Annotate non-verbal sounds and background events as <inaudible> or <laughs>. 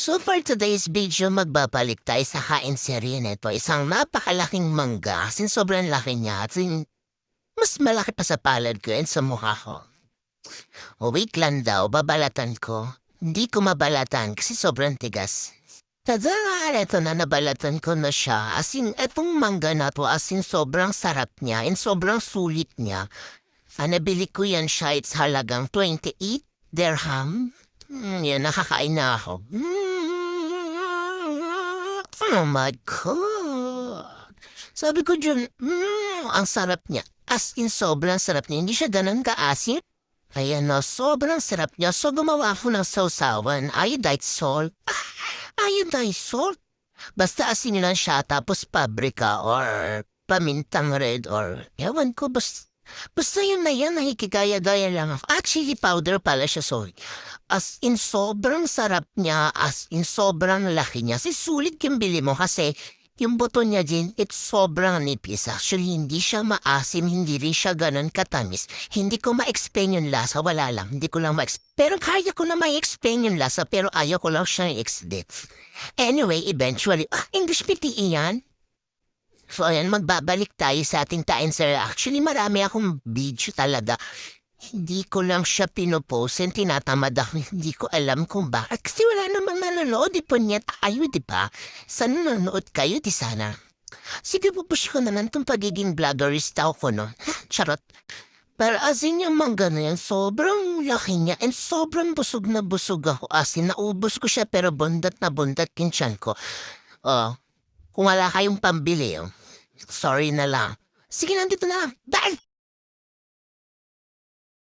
So for today's video, magbabalik tayo sa kain serye nito. Isang napakalaking mangga. Sin sobrang laki niya. At sin- mas malaki pa sa palad ko and sa mukha ko. O wait lang daw, babalatan ko. Hindi ko mabalatan kasi sobrang tigas. Tada, eto na nabalatan ko na siya. As in, etong mangga na to, as in, sobrang sarap niya and sobrang sulit niya. Ah, nabili ko yan siya, it's halagang 28 dirham. Mm, yan, nakakain na ako. Mm, oh my God. Sabi ko dyan, mm, ang sarap niya. As in, sobrang sarap niya. Hindi siya ganun kaasin. Ayan na, sobrang sarap niya. So, gumawa ako ng sausawan. Iodized salt. <laughs> Ah, iodized salt? Basta asin lang siya, tapos paprika or pamintang red or ewan ko, basta, basta yun na yan, nakikigaya-gaya lang ako. Chili powder pala siya, sorry. As in, sobrang sarap niya, as in, sobrang laki niya. Si sulit yung bili mo kasi yung buto niya din, it's sobrang nipis. Actually, hindi siya maasim, hindi rin siya ganun katamis. Hindi ko ma-explain yung lasa, wala lang. Hindi ko lang ma-explain. Pero kaya ko na ma-explain yung lasa, pero ayaw ko lang siyang i-explain. Anyway, eventually, ah, English PT yan? So, ayan, magbabalik tayo sa ating tain, sir. Actually, marami akong video talaga. Hindi ko lang siya pinopost and tinatamad ako. Hindi ko alam kung bakit. Kasi wala namang nanonood. Di po niya tayo, di ba? Sana nanonood kayo, di sana. Sige, pupush ko na lang itong pagiging vloggerista ko, no? Charot. Pero as in yung mangga na yan, sobrang laki niya and sobrang busog na busog ako. As in, naubos ko siya pero bundat na bundat yung tiyan ko. Oh, kung wala kayong pambili, oh, sorry na lang. Sige, nandito na. Bye!